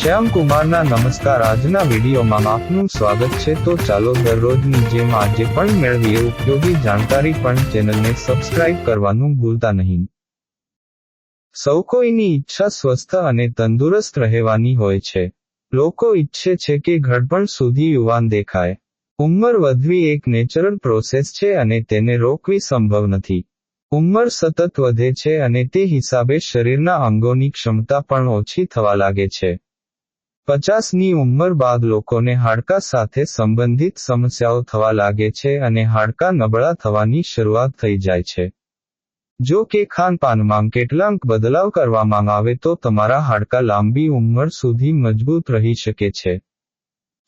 શ્યામ કુમારના નમસ્કાર. આજના વિડીયોમાં આપનું સ્વાગત છે. તો ચાલો દરરોજની જેમ આજે પણ મેળવીએ ઉપયોગી જાણકારી પણ ચેનલને સબસ્ક્રાઇબ કરવાનું ભૂલતા નહીં. સૌ કોઈની ઈચ્છા સ્વસ્થ અને તંદુરસ્ત રહેવાની હોય છે. લોકો ઈચ્છે છે કે ઘડપણ સુધી યુવાન દેખાય. ઉંમર વધવી એક નેચરલ પ્રોસેસ છે અને તેને રોકવી સંભવ નથી. ઉંમર સતત વધે છે અને તે હિસાબે શરીરના અંગોની ક્ષમતા પણ ઓછી થવા લાગે છે. પચાસની ઉંમર બાદ લોકોને હાડકા સાથે સંબંધિત સમસ્યાઓ થવા લાગે છે અને હાડકા નબળા થવાની શરૂઆત થઈ જાય છે. જો કે ખાનપાનમાં કેટલાક બદલાવ કરવામાં આવે તો તમારા હાડકા લાંબી ઉંમર સુધી મજબૂત રહી શકે છે.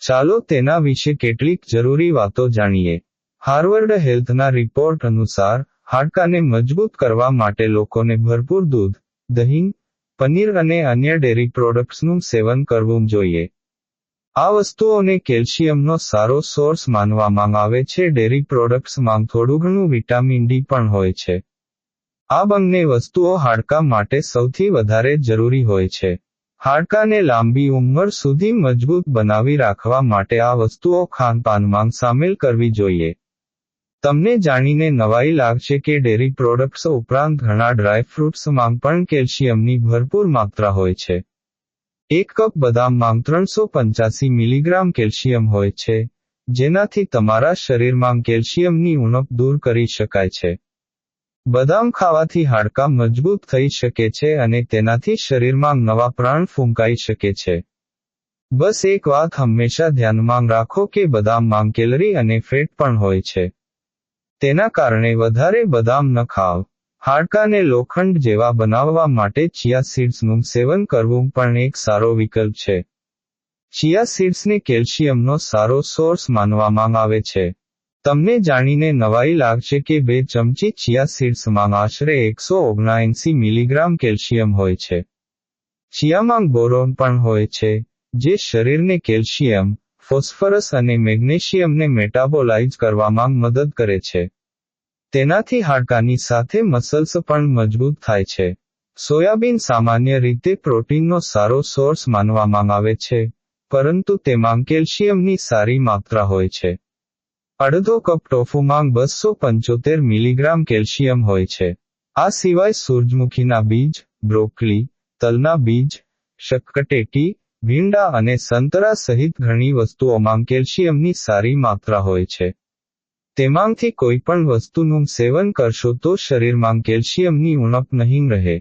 ચાલો તેના વિશે કેટલીક જરૂરી વાતો જાણીએ. હાર્વર્ડ હેલ્થના રિપોર્ટ અનુસાર, હાડકાને મજબૂત કરવા માટે લોકોને ભરપૂર દૂધ, દહીં પનીર અને અન્ય ડેરી પ્રોડક્ટ્સનું સેવન કરવું જોઈએ. આ વસ્તુઓને કેલ્શિયમનો સારો સોર્સ માનવામાં આવે છે. ડેરી પ્રોડક્ટ્સમાં થોડું ઘણું વિટામિન ડી પણ હોય છે. આ બંને વસ્તુઓ હાડકા માટે સૌથી વધારે જરૂરી હોય છે. હાડકાને લાંબી ઉંમર સુધી મજબૂત બનાવી રાખવા માટે આ વસ્તુઓ ખાનપાનમાં સામેલ કરવી જોઈએ. તમને જાણીને નવાઈ લાગશે કે ડેરી પ્રોડક્ટ્સ ઉપરાંત ઘણા ડ્રાય ફ્રૂટ્સમાં પણ કેલ્શિયમની ભરપૂર માત્રા હોય છે. એક કપ બદામમાં ત્રણસો પંચ્યાસી મિલીગ્રામ કેલ્શિયમ હોય છે, જેનાથી તમારા શરીરમાં કેલ્શિયમની ઉણપ દૂર કરી શકાય છે. બદામ ખાવાથી હાડકાં મજબૂત થઈ શકે છે અને તેનાથી શરીરમાં નવા પ્રાણ ફૂંકાઈ શકે છે. બસ એક વાત હંમેશા ધ્યાનમાં રાખો કે બદામમાં કેલરી અને ફેટ પણ હોય છે. તેના કારણે વધારે બદામ ન ખાવ. હાડકાને લોખંડ જેવા બનાવવા માટે ચિયા સીડ્સનું સેવન કરવું પણ એક સારો વિકલ્પ છે. ચિયા સીડ્સને કેલ્શિયમનો સારો સોર્સ માનવામાં આવે છે. તમને જાણીને નવાઈ લાગશે કે બે ચમચી ચિયા સીડ્સમાં આશરે એકસો ઓગણએંસી મિલીગ્રામ કેલ્શિયમ હોય છે. ચિયામાં બોરોન પણ હોય છે, જે શરીરને કેલ્શિયમ ફોસ્ફરસ અને મેગ્નેશિયમને મેટાબોલાઇઝ કરવામાં મદદ કરે છે. તેનાથી હાડકાની સાથે મસલ્સ પણ મજબૂત થાય છે. સોયાબીન સામાન્ય રીતે પ્રોટીનનો સારો સોર્સ માનવામાં આવે છે, પરંતુ તેમાં કેલ્શિયમની સારી માત્રા હોય છે. અડધો કપ ટોફુમાં બસો પંચોતેર મિલીગ્રામ કેલ્શિયમ હોય છે. આ સિવાય સૂરજમુખીના બીજ, બ્રોકલી, તલના બીજ શક્કટેટી ભીંડા અને સંતરા સહિત ઘણી વસ્તુઓમાં કેલ્શિયમની સારી માત્રા હોય છે. તેમાંથી કોઈ પણ વસ્તુનું સેવન કરશો તો શરીરમાં કેલ્શિયમની ઉણપ નહીં રહે.